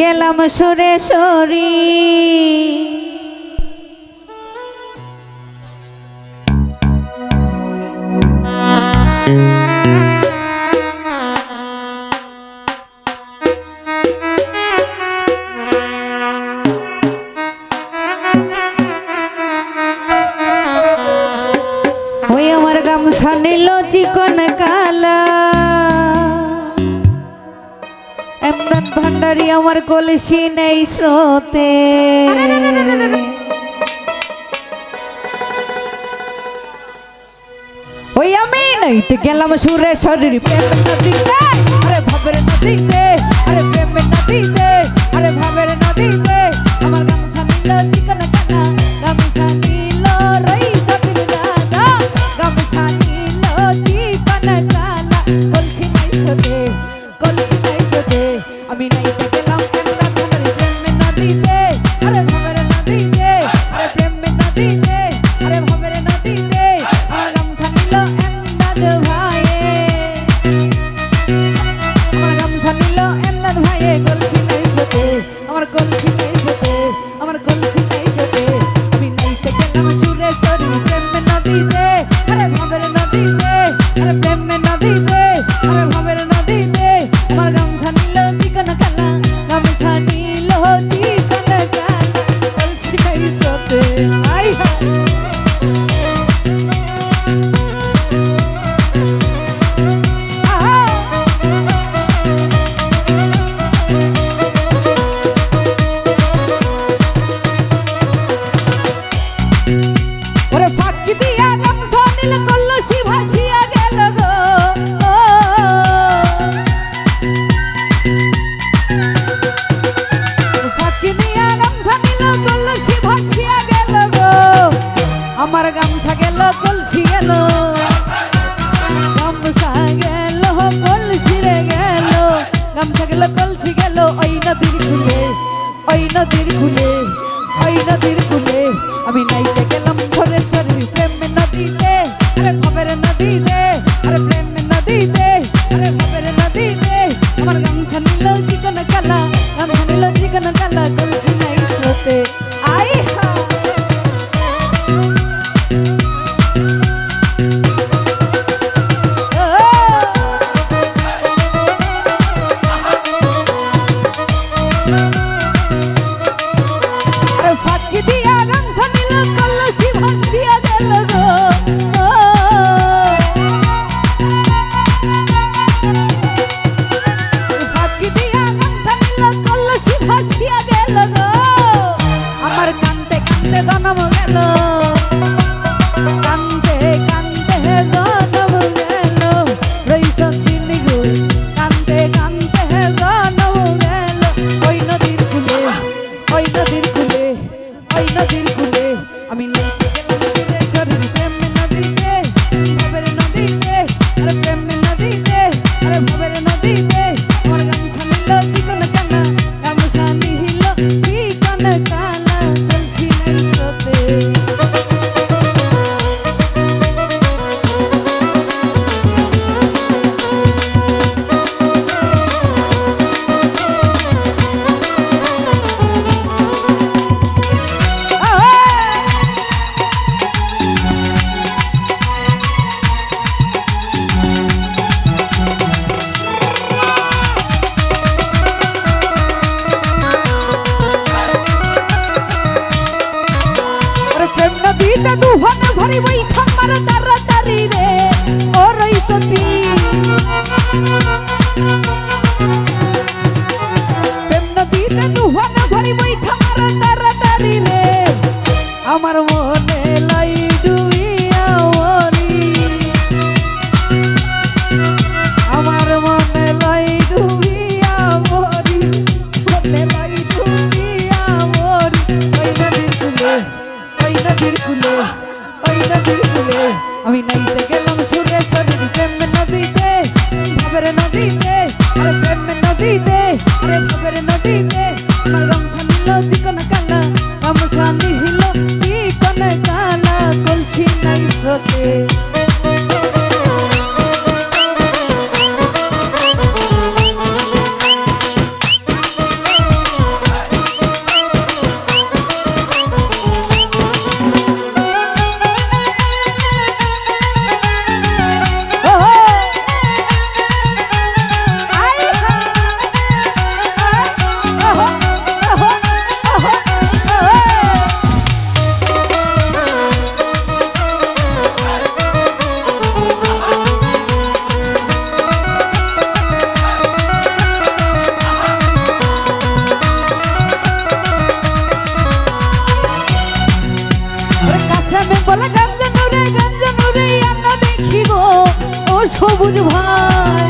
গেলাম সরে সরি। ওই আমার গামছা নিল চিকন আমার কলসি নেই স্রোতে। ওই আমি নইতে গেলাম সুরে শরীর প্রেম নদীতে। আরে ভাবের নদীতে, আরে প্রেম নদীতে। নদীর কুলে ওই নদীর কুলে আমি নাইতে গেলাম ধরে সরি প্রেম নদীতে খবর নদীতে। আরে খবর নদীতে সবুজ ভাই।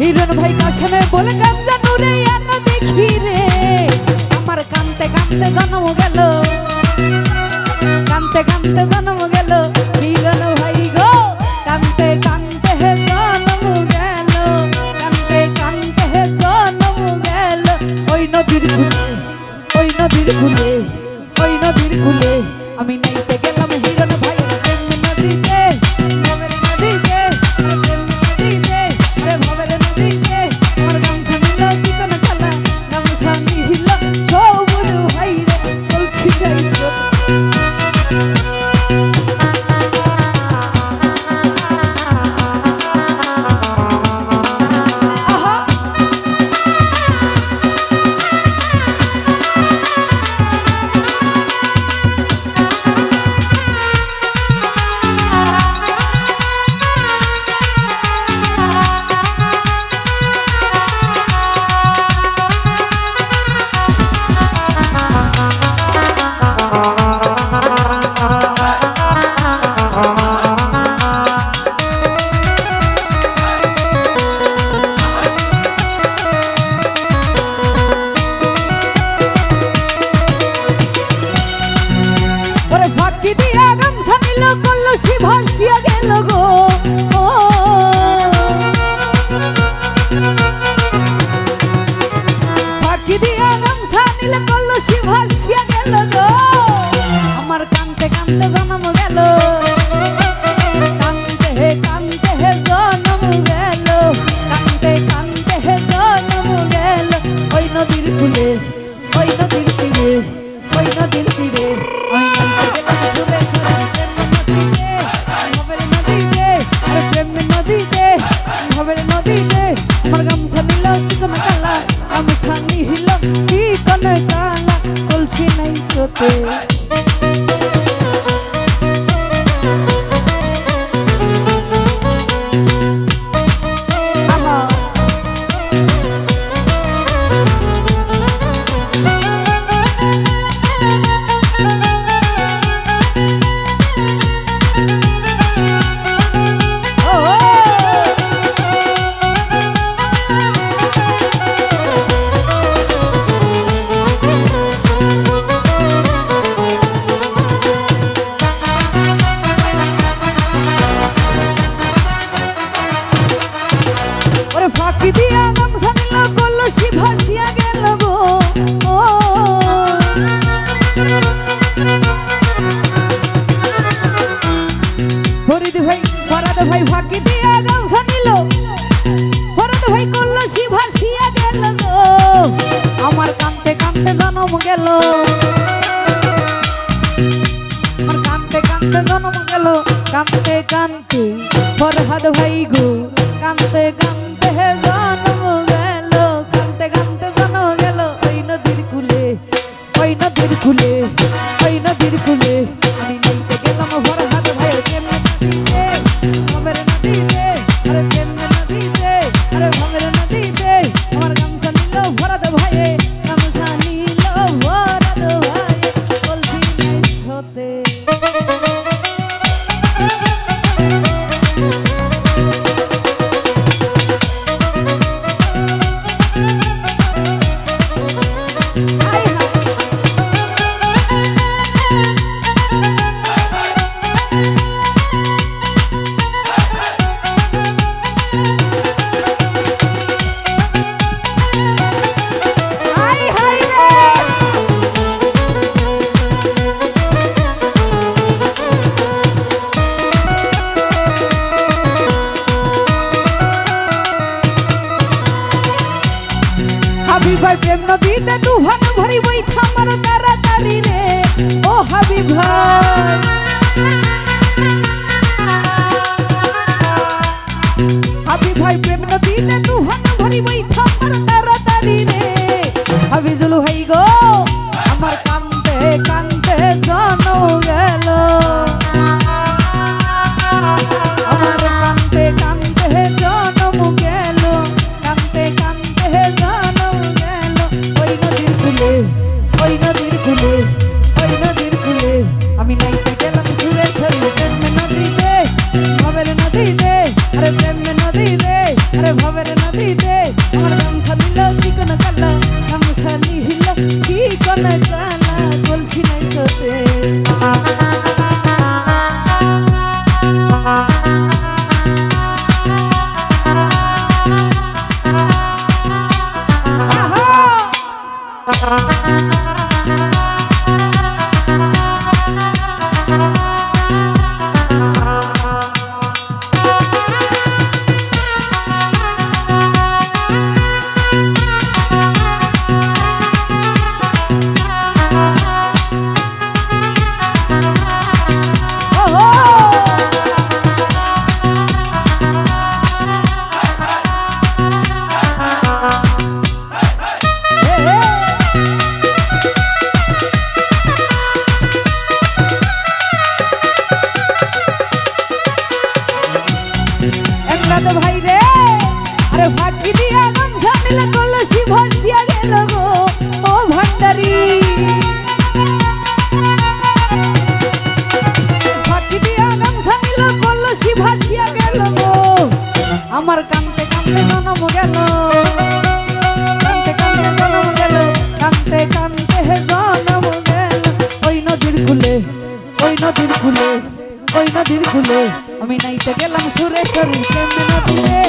হিরণ ভাই কাশেমে বলে কান জানু রে আন দেখি রে। আমার কানতে কানতে জন্ম গেল। কানতে কানতে জন্ম i Parsiya gelin ভাই ফাঁকি দিয়া গাল থামিল ভরত ভাই করল শিভা শিয়া গেল আমার কানতে কানতে জনম গেল। আমার কানতে কানতে জনম গেল। কানতে কানতে ফরহাদ ভাই গো। কানতে কানতে জনম গেল। কানতে কানতে জনম গেল। ওই নদীর কুলে, ওই নদীর কুলে, ওই নদীর কুলে। বাড়িতে দুহাত ভরি বইছা আমার তাড়াতাড়ি রে। ও হাবি ভাই হাবি ভাই প্রেম নদীতে দুহাত ভরি বইছা মিলাইতে গেলাম সুরে সুরে, প্রেমে নদী রে ভবের নদী রে আরে প্রেমে নদী রে আরে ভবের নদী রে আমার গামছা দিল, চিকন কালা, গামছা নিহিল, চিকন কালা, বলছি নাই তোতে Ha ha ha! নদীর খুলে ওই নদীর খুলে আমি নাইতে গেলাম সুরেশ্বরী কেমন নদীরে